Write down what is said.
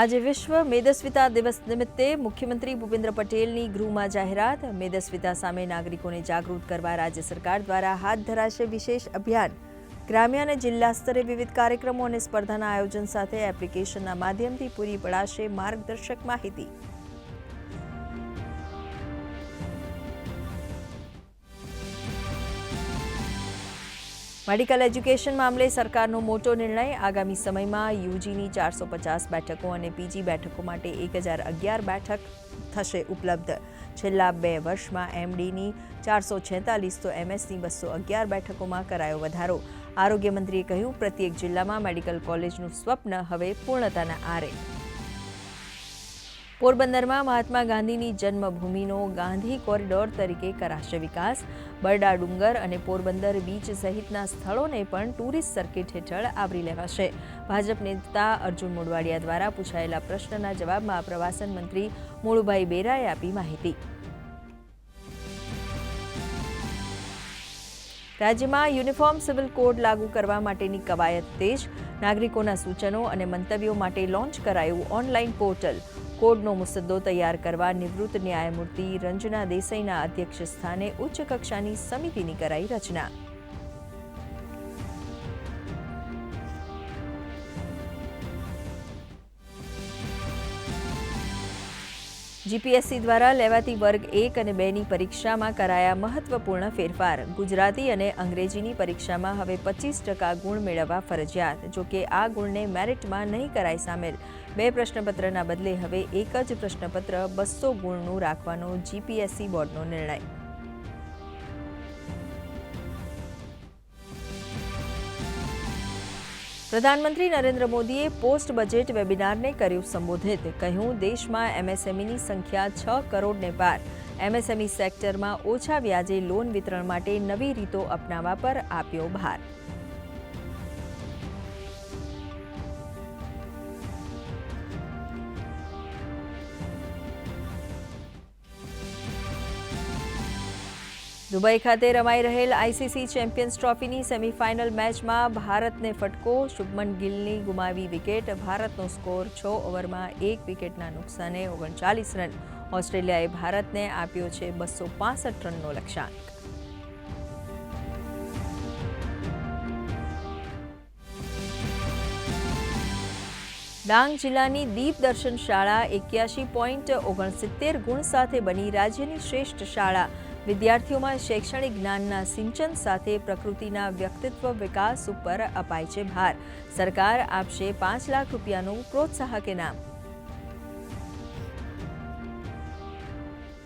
આજે વિશ્વ મેદસ્વિતા દિવસ નિમિત્તે મુખ્યમંત્રી ભૂપેન્દ્ર પટેલની ગૃહમાં જાહેરાત. મેદસ્વિતા સામે નાગરિકોને જાગૃત કરવા રાજ્ય સરકાર દ્વારા હાથ ધરાશે વિશેષ અભિયાન. ગ્રામ્ય અને જિલ્લા સ્તરે વિવિધ કાર્યક્રમો અને સ્પર્ધાના આયોજન સાથે એપ્લિકેશનના માધ્યમથી પૂરી પડાશે માર્ગદર્શક માહિતી. મેડિકલ એજ્યુકેશન મામલે સરકારનો મોટો નિર્ણય. આગામી સમયમાં યુજીની ચારસો પચાસ બેઠકો અને પીજી બેઠકો માટે એક હજાર અગિયાર બેઠક થશે ઉપલબ્ધ. છેલ્લા બે વર્ષમાં એમડીની ચારસો છેતાલીસ તો એમએસની બસો અગિયાર બેઠકોમાં કરાયો વધારો. આરોગ્યમંત્રીએ કહ્યું, પ્રત્યેક જિલ્લામાં મેડિકલ કોલેજનું સ્વપ્ન હવે પૂર્ણતાના આરે. પોરબંદરમાં મહાત્મા ગાંધીની જન્મભૂમિનો ગાંધી કોરિડોર તરીકે કરાશે વિકાસ. બરડા ડુંગર અને પોરબંદર બીચ સહિતના સ્થળોને પણ ટુરિસ્ટ સર્કિટ હેઠળ આવરી લેવાશે. ભાજપ નેતા અર્જુન મોડવાડિયા દ્વારા પૂછાયેલા પ્રશ્નના જવાબમાં પ્રવાસન મંત્રી મોળુભાઈ બેરાએ આપી માહિતી. રાજ્યમાં યુનિફોર્મ સિવિલ કોડ લાગુ કરવા માટેની કવાયત તેજ, નાગરિકોના સૂચનો અને મંતવ્યો માટે લોન્ચ કરાયું ઓનલાઈન પોર્ટલ. કોડનો મુસદ્દો તૈયાર કરવા નિવૃત્ત ન્યાયમૂર્તિ રંજના દેસાઈના અધ્યક્ષ સ્થાને ઉચ્ચ કક્ષાની સમિતિની કરાઈ રચના. જીપીએસસી દ્વારા લેવાતી વર્ગ એક અને બેની પરીક્ષામાં કરાયા મહત્વપૂર્ણ ફેરફાર. ગુજરાતી અને અંગ્રેજીની પરીક્ષામાં હવે પચીસ ટકા ગુણ મેળવવા ફરજિયાત. જોકે આ ગુણને મેરિટમાં નહીં કરાય સામેલ. બે પ્રશ્નપત્રના બદલે હવે એક જ પ્રશ્નપત્ર બસો ગુણનું રાખવાનો જીપીએસસી બોર્ડનો નિર્ણય. પ્રધાનમંત્રી નરેન્દ્ર મોદીએ પોસ્ટ બજેટ વેબિનારને કર્યું સંબોધિત. કહ્યું, દેશમાં એમએસએમઈની સંખ્યા છ કરોડને પાર. એમએસએમઈ સેક્ટરમાં ઓછા વ્યાજે લોન વિતરણ માટે નવી રીતો અપનાવવા પર આપ્યો ભાર. દુબઈ ખાતે રમાઈ રહેલ આઈસીસી ચેમ્પિયન્સ ટ્રોફીની સેમીફાઇનલ મેચમાં ભારતને ફટકો. શુભમન ગિલની ગુમાવી વિકેટ. ભારતનો સ્કોર છ ઓવરમાં એક વિકેટના નુકસાને ઓગણચાલીસ રન. ઓસ્ટ્રેલિયાએ ભારતને આપ્યો છે બસો પાસઠ રનનો લક્ષ્યાંક. ડાંગ જિલ્લાની દીપ દર્શન શાળા એક્યાસી પોઈન્ટ ઓગણસિત્તેર ગુણ સાથે બની રાજ્યની શ્રેષ્ઠ શાળા. વિદ્યાર્થીઓમાં શૈક્ષણિક જ્ઞાનના સિંચન સાથે પ્રકૃતિના વ્યક્તિત્વ વિકાસ ઉપર અપાય છે ભાર. સરકાર આપશે પાંચ લાખ રૂપિયાનું પ્રોત્સાહક ઇનામ.